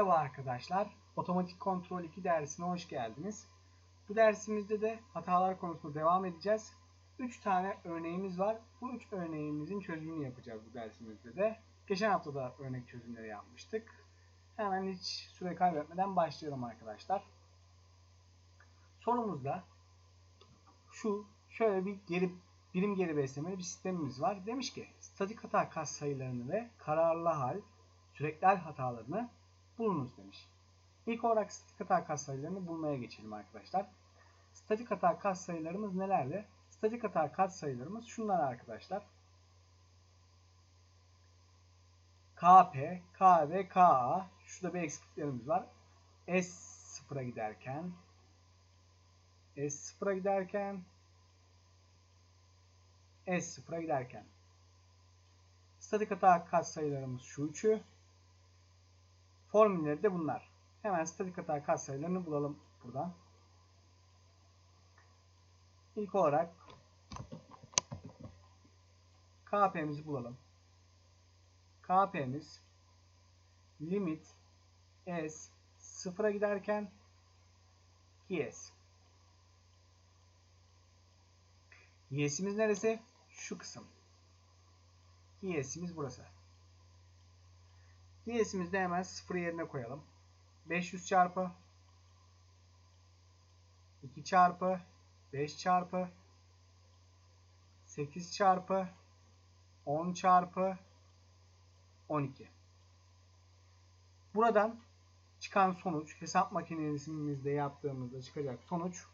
Merhaba arkadaşlar. Otomatik Kontrol 2 dersine hoş geldiniz. Bu dersimizde de hatalar konusunda devam edeceğiz. 3 tane örneğimiz var. Bu 3 örneğimizin çözümünü yapacağız bu dersimizde de. Geçen hafta da örnek çözümleri yapmıştık. Hemen hiç süre kaybetmeden başlayalım arkadaşlar. Sorumuzda şu şöyle bir geri birim geri beslemeli bir sistemimiz var. Demiş ki statik hata kas sayılarını ve kararlı hal sürekli hal hatalarını bulunuz demiş. İlk olarak statik hata kas sayılarını bulmaya geçelim arkadaşlar. Statik hata kas sayılarımız nelerdi? Statik hata kas sayılarımız şunlar arkadaşlar. KP, K KA. Şurada bir eksikliklerimiz var. S sıfıra giderken S sıfıra giderken S sıfıra giderken statik hata kas sayılarımız şu üçü. Formülleri de bunlar. Hemen statik hata kas sayılarını bulalım buradan. İlk olarak KP'mizi bulalım. KP'miz limit S sıfıra giderken 2S. Y'simiz neresi? Şu kısım. Y'simiz burası. Y'simizi de hemen sıfır yerine koyalım. 500 çarpı 2 çarpı 5 çarpı 8 çarpı 10 çarpı 12. Buradan çıkan sonuç hesap makinemizde yaptığımızda çıkacak sonuç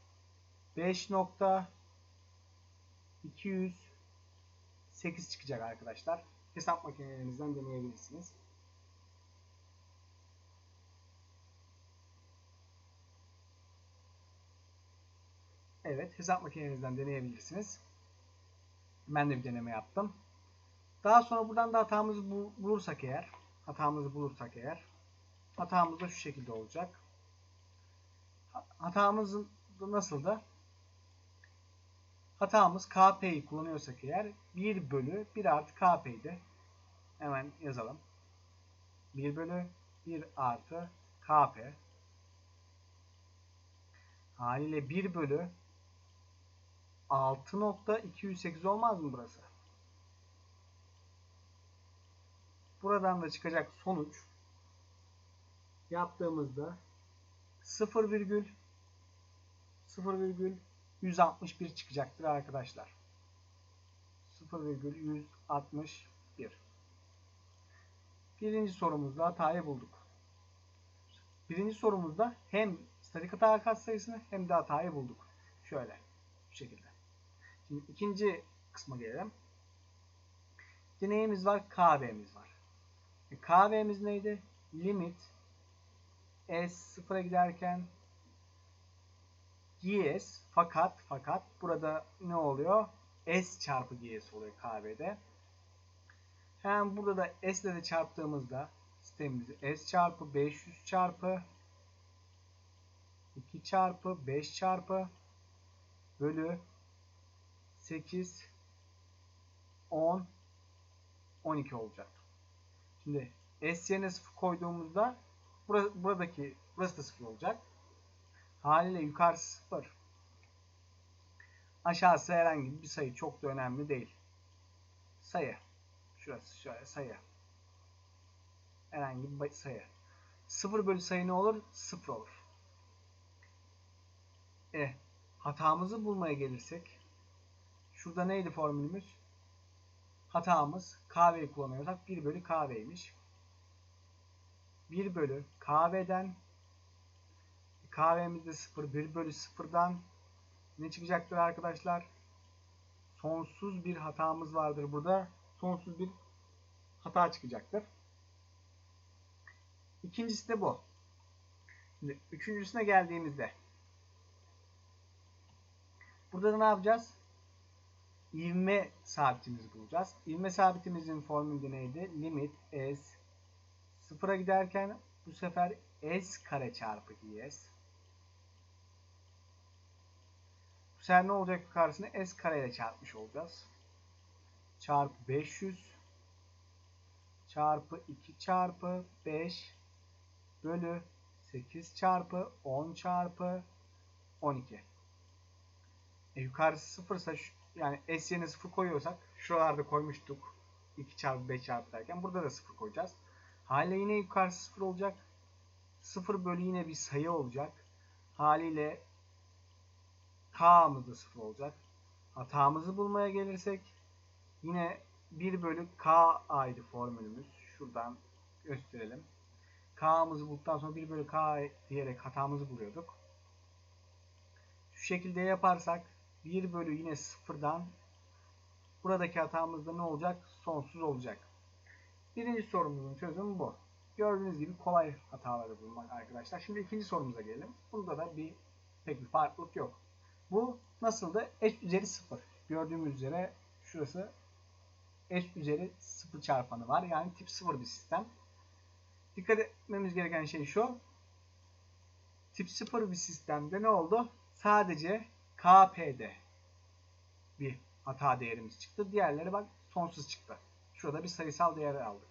5.208 çıkacak arkadaşlar. Hesap makinelerinizden deneyebilirsiniz. Evet, hesap makinenizden deneyebilirsiniz. Ben de bir deneme yaptım. Daha sonra buradan da hatamızı bulursak eğer, hatamızı bulursak eğer, hatamız da şu şekilde olacak. Hatamız nasıl da? Hatamız KP'yi kullanıyorsak eğer 1 bölü 1 artı KP'ydi. Hemen yazalım. 1 bölü 1 artı KP. Haliyle 1 bölü 6.208 olmaz mı burası? Buradan da çıkacak sonuç yaptığımızda 0,0,161 çıkacaktır arkadaşlar. 0,161 Birinci sorumuzda hatayı bulduk. Birinci sorumuzda hem statik hata katsayısını hem de hatayı bulduk. Şöyle. Bu şekilde. Şimdi ikinci kısma gelelim. Deneyimiz var, KV'miz var. E, KV'miz neydi? Limit S sıfıra giderken GS fakat fakat burada ne oluyor? S çarpı GS oluyor KV'de. Hem burada da S ile de çarptığımızda sistemimizi S çarpı 500 çarpı 2 çarpı 5 çarpı bölü 8 10 12 olacak. Şimdi S yerine 0 koyduğumuzda buradaki burası da 0 olacak. Haliyle yukarısı 0. Aşağısı herhangi bir sayı çok da önemli değil. Sayı. Şurası şöyle sayı. Herhangi bir sayı. 0 bölü sayı ne olur? 0 olur. E, hatamızı bulmaya gelirsek şurada neydi formülümüz? Hatamız kahveyi kullanıyorsak 1 bölü kahveymiş. 1 bölü kahveden kahvemizde 0 1 bölü 0'dan ne çıkacaktır arkadaşlar? Sonsuz bir hatamız vardır burada. Sonsuz bir hata çıkacaktır. İkincisi de bu. Şimdi üçüncüsüne geldiğimizde burada da ne yapacağız? İvme sabitimizi bulacağız. İvme sabitimizin formülü neydi? Limit s sıfıra giderken bu sefer s kare çarpı ds. Bu sefer ne olacak yukarısına? s kare ile çarpmış olacağız. Çarpı 500 çarpı 2 çarpı 5 bölü bölü 8 çarpı 10 çarpı 12. E, yukarısı sıfırsa şu- yani S yerine 0 koyuyorsak şuralarda koymuştuk. 2 çarpı 5 çarpı derken burada da 0 koyacağız. Haliyle yine yukarısı 0 olacak. 0 bölü yine bir sayı olacak. Haliyle K'mız da 0 olacak. Hatamızı bulmaya gelirsek yine 1 bölü K aydı formülümüz. Şuradan gösterelim. K'mızı bulduktan sonra 1 bölü K diyerek hatamızı buluyorduk. Şu şekilde yaparsak 1 bölü yine 0'dan buradaki hatamız da ne olacak? Sonsuz olacak. Birinci sorumuzun çözümü bu. Gördüğünüz gibi kolay hataları bulmak arkadaşlar. Şimdi ikinci sorumuza gelelim. Bunda da bir pek bir farklılık yok. Bu nasıldı? S üzeri 0. Gördüğümüz üzere şurası S üzeri 0 çarpanı var. Yani tip 0 bir sistem. Dikkat etmemiz gereken şey şu. Tip 0 bir sistemde ne oldu? Sadece KP'de bir hata değerimiz çıktı. Diğerleri bak sonsuz çıktı. Şurada bir sayısal değer aldık.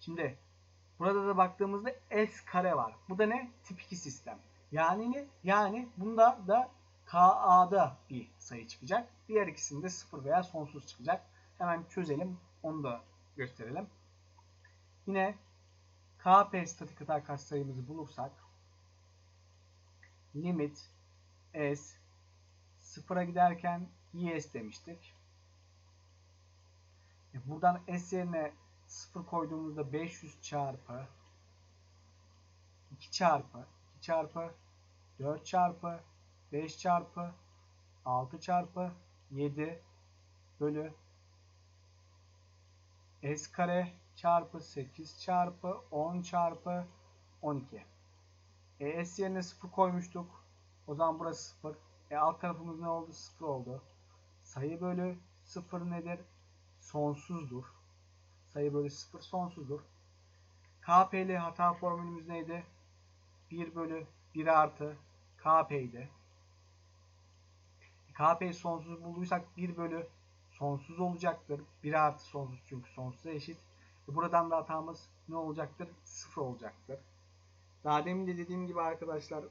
Şimdi burada da baktığımızda S kare var. Bu da ne? Tip 2 sistem. Yani ne? Yani bunda da KA'da bir sayı çıkacak. Diğer ikisinde 0 veya sonsuz çıkacak. Hemen çözelim. Onu da gösterelim. Yine KP statik hata katsayımızı bulursak limit S sıfıra giderken is demiştik. E buradan S yerine 0 koyduğumuzda 500 çarpı 2 çarpı 2 çarpı 4 çarpı 5 çarpı 6 çarpı 7 bölü S kare çarpı 8 çarpı 10 çarpı 12. E, S yerine 0 koymuştuk. O zaman burası 0. E, alt tarafımız ne oldu? 0 oldu. Sayı bölü 0 nedir? Sonsuzdur. Sayı bölü 0 sonsuzdur. KP'li hata formülümüz neydi? 1 bölü 1 artı KP'ydi. KP'yi sonsuz bulduysak 1 bölü sonsuz olacaktır. 1 artı sonsuz çünkü sonsuza eşit. E buradan da hatamız ne olacaktır? 0 olacaktır. Daha demin de dediğim gibi arkadaşlar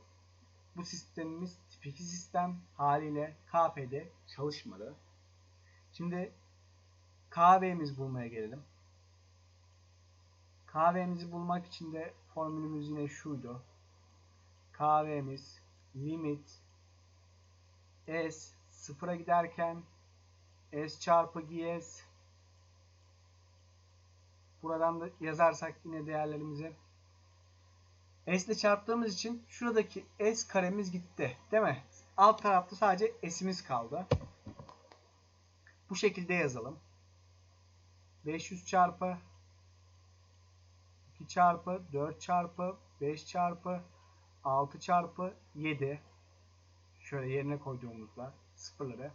bu sistemimiz tip 2 sistem haliyle KP'de çalışmadı. Şimdi KV'miz bulmaya gelelim. KV'mizi bulmak için de formülümüz yine şuydu. KV'miz limit S sıfıra giderken S çarpı GS buradan da yazarsak yine değerlerimizi S ile çarptığımız için şuradaki S karemiz gitti. Değil mi? Alt tarafta sadece S'imiz kaldı. Bu şekilde yazalım. 500 çarpı 2 çarpı 4 çarpı 5 çarpı 6 çarpı 7 şöyle yerine koyduğumuzda sıfırları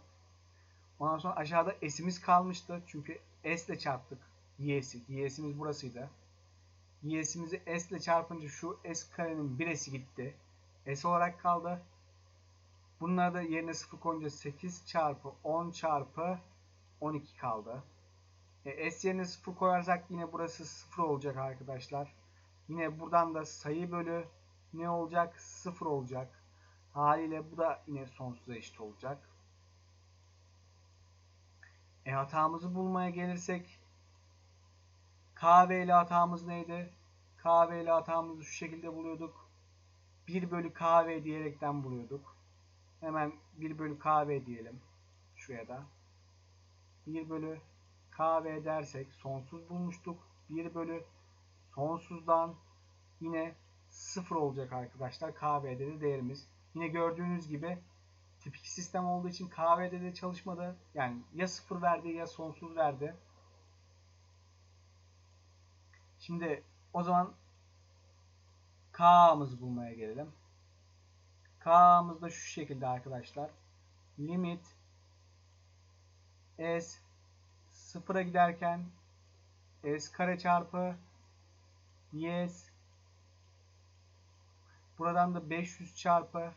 ondan sonra aşağıda s'imiz kalmıştı çünkü s ile çarptık y'si y'simiz burasıydı y'simizi s ile çarpınca şu s karenin biresi gitti s olarak kaldı bunlar da yerine 0 koyunca 8 çarpı 10 çarpı 12 kaldı e, S yerine 0 koyarsak yine burası 0 olacak arkadaşlar. Yine buradan da sayı bölü ne olacak? 0 olacak. Haliyle bu da yine sonsuza eşit olacak. E hatamızı bulmaya gelirsek KV ile hatamız neydi? KV ile hatamızı şu şekilde buluyorduk. 1 bölü KV diyerekten buluyorduk. Hemen 1 bölü KV diyelim. Şuraya da. 1 bölü KV dersek sonsuz bulmuştuk. 1 bölü sonsuzdan yine 0 olacak arkadaşlar. KV'de de değerimiz. Yine gördüğünüz gibi tip 2 sistem olduğu için KV'de de çalışmadı. Yani ya 0 verdi ya sonsuz verdi. Şimdi o zaman K'mızı bulmaya gelelim. K'mız da şu şekilde arkadaşlar. Limit S sıfıra giderken S kare çarpı yes buradan da 500 çarpı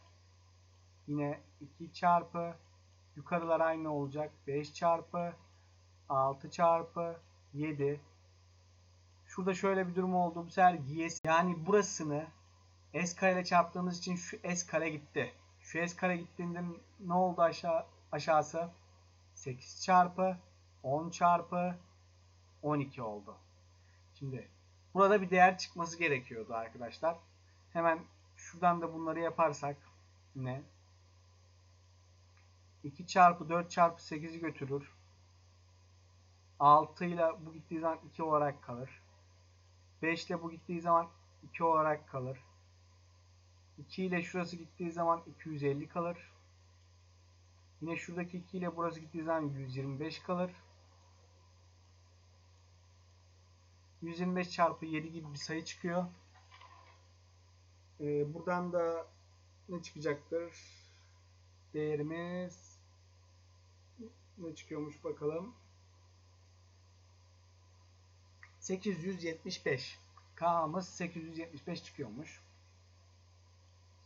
yine 2 çarpı yukarılar aynı olacak 5 çarpı 6 çarpı 7 Şurada şöyle bir durum oldu. Bu sefer GS yani burasını S kare ile çarptığımız için şu S kare gitti. Şu S kare gittiğinde ne oldu aşağı aşağısı? 8 çarpı 10 çarpı 12 oldu. Şimdi burada bir değer çıkması gerekiyordu arkadaşlar. Hemen şuradan da bunları yaparsak ne? 2 çarpı 4 çarpı 8'i götürür. 6 ile bu gittiği zaman 2 olarak kalır. 5 ile bu gittiği zaman 2 olarak kalır. 2 ile şurası gittiği zaman 250 kalır. Yine şuradaki 2 ile burası gittiği zaman 125 kalır. 125 çarpı 7 gibi bir sayı çıkıyor. Ee, buradan da ne çıkacaktır? Değerimiz ne çıkıyormuş bakalım. 875. K'mız 875 çıkıyormuş.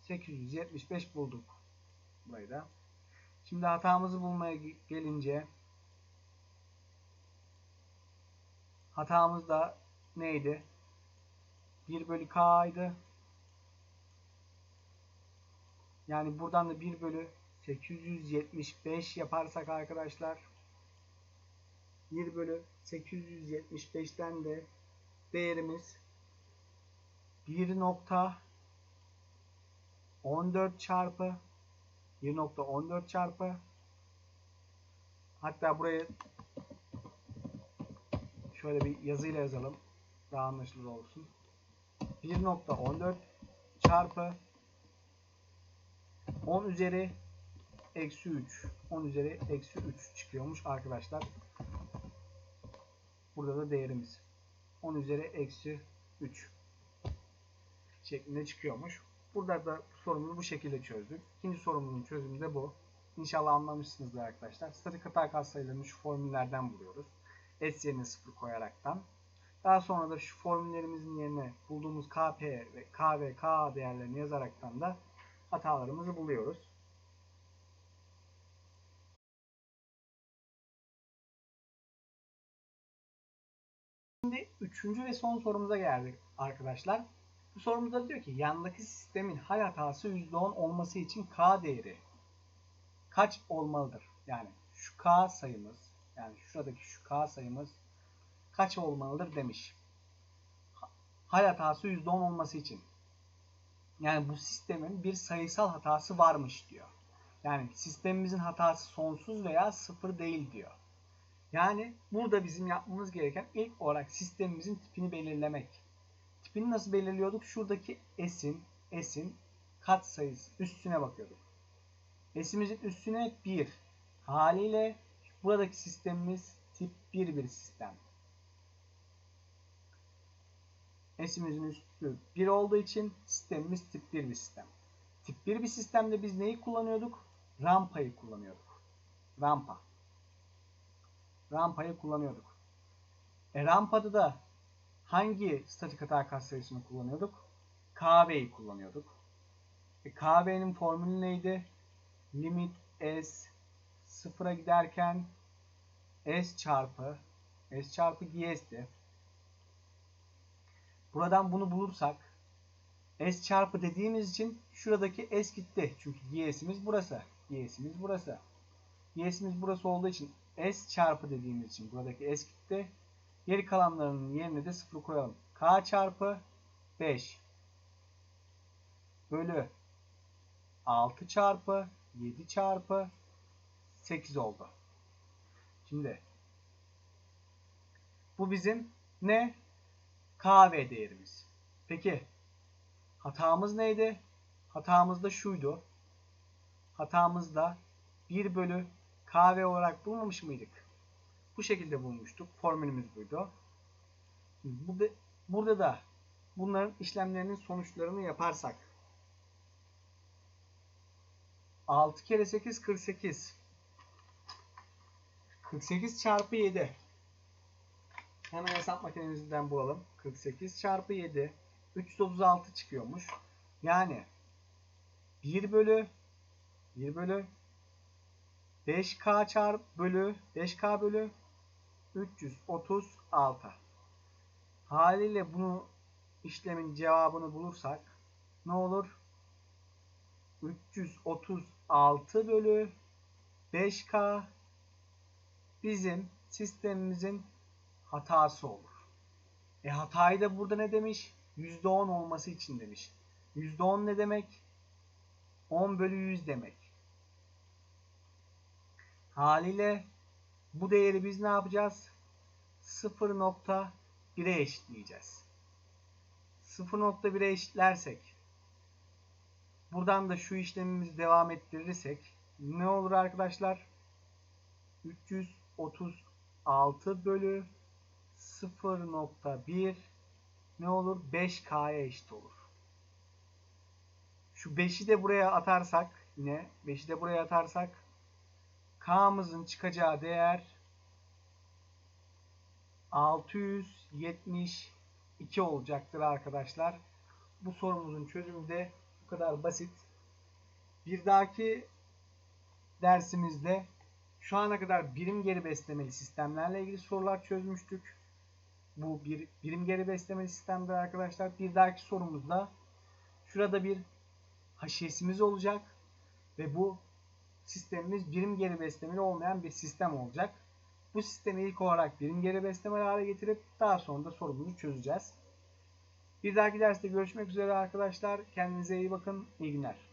875 bulduk. Burayı da. Şimdi hatamızı bulmaya gelince hatamız da neydi? 1 bölü K'ydı. Yani buradan da 1 bölü 875 yaparsak arkadaşlar 1 bölü 875'ten de değerimiz 1.14 çarpı 1.14 çarpı. Hatta burayı şöyle bir yazıyla yazalım. Daha anlaşılır olsun. 1.14 çarpı 10 üzeri eksi 3 10 üzeri eksi 3 çıkıyormuş arkadaşlar burada da değerimiz 10 üzeri eksi 3 şeklinde çıkıyormuş Burada da sorumuzu bu şekilde çözdük. İkinci sorumuzun çözümü de bu. İnşallah anlamışsınızdır arkadaşlar. Statik hata katsayılarını şu formüllerden buluyoruz. S yerine 0 koyaraktan. Daha sonra da şu formüllerimizin yerine bulduğumuz KP ve K ve K değerlerini yazaraktan da hatalarımızı buluyoruz. Üçüncü ve son sorumuza geldik arkadaşlar. Bu sorumuzda diyor ki yandaki sistemin hal hatası %10 olması için K değeri kaç olmalıdır? Yani şu K sayımız yani şuradaki şu K sayımız kaç olmalıdır demiş. Hal hatası %10 olması için. Yani bu sistemin bir sayısal hatası varmış diyor. Yani sistemimizin hatası sonsuz veya sıfır değil diyor. Yani burada bizim yapmamız gereken ilk olarak sistemimizin tipini belirlemek. Tipini nasıl belirliyorduk? Şuradaki s'in s'in kat sayısı üstüne bakıyorduk. S'imizin üstüne 1. Haliyle buradaki sistemimiz tip 1 bir sistem. S'imizin üstü 1 olduğu için sistemimiz tip 1 bir sistem. Tip 1 bir sistemde biz neyi kullanıyorduk? Rampayı kullanıyorduk. Rampa. Rampayı kullanıyorduk. E rampada da hangi statik hata katsayısını kullanıyorduk? KV'yi kullanıyorduk. E, KV'nin formülü neydi? Limit S sıfıra giderken S çarpı S çarpı GS'ti. Buradan bunu bulursak S çarpı dediğimiz için şuradaki S gitti. Çünkü GS'imiz burası. GS'imiz burası. GS'imiz burası olduğu için S çarpı dediğimiz için buradaki S gitti. Geri kalanlarının yerine de 0 koyalım. K çarpı 5 bölü 6 çarpı 7 çarpı 8 oldu. Şimdi bu bizim ne? KV değerimiz. Peki hatamız neydi? Hatamız da şuydu. Hatamız da 1 bölü KV olarak bulmamış mıydık? Bu şekilde bulmuştuk. Formülümüz buydu. Burada, burada da bunların işlemlerinin sonuçlarını yaparsak 6 kere 8 48 48 çarpı 7 hemen hesap makinemizden bulalım 48 çarpı 7 336 çıkıyormuş yani 1 bölü 1 bölü 5k çarpı bölü 5k bölü 336. Haliyle bunu işlemin cevabını bulursak ne olur? 336 bölü 5K bizim sistemimizin hatası olur. E hatayı da burada ne demiş? %10 olması için demiş. %10 ne demek? 10 bölü 100 demek. Haliyle bu değeri biz ne yapacağız? 0.1'e eşitleyeceğiz. 0.1'e eşitlersek buradan da şu işlemimizi devam ettirirsek ne olur arkadaşlar? 336 bölü 0.1 ne olur? 5K'ya eşit olur. Şu 5'i de buraya atarsak yine 5'i de buraya atarsak K'mızın çıkacağı değer 672 olacaktır arkadaşlar. Bu sorumuzun çözümü de bu kadar basit. Bir dahaki dersimizde şu ana kadar birim geri beslemeli sistemlerle ilgili sorular çözmüştük. Bu bir birim geri beslemeli sistemdir arkadaşlar. Bir dahaki sorumuzda şurada bir haşiyesimiz olacak ve bu sistemimiz birim geri beslemeli olmayan bir sistem olacak. Bu sistemi ilk olarak birim geri beslemeli hale getirip daha sonra da sorumuzu çözeceğiz. Bir dahaki derste görüşmek üzere arkadaşlar. Kendinize iyi bakın. İyi günler.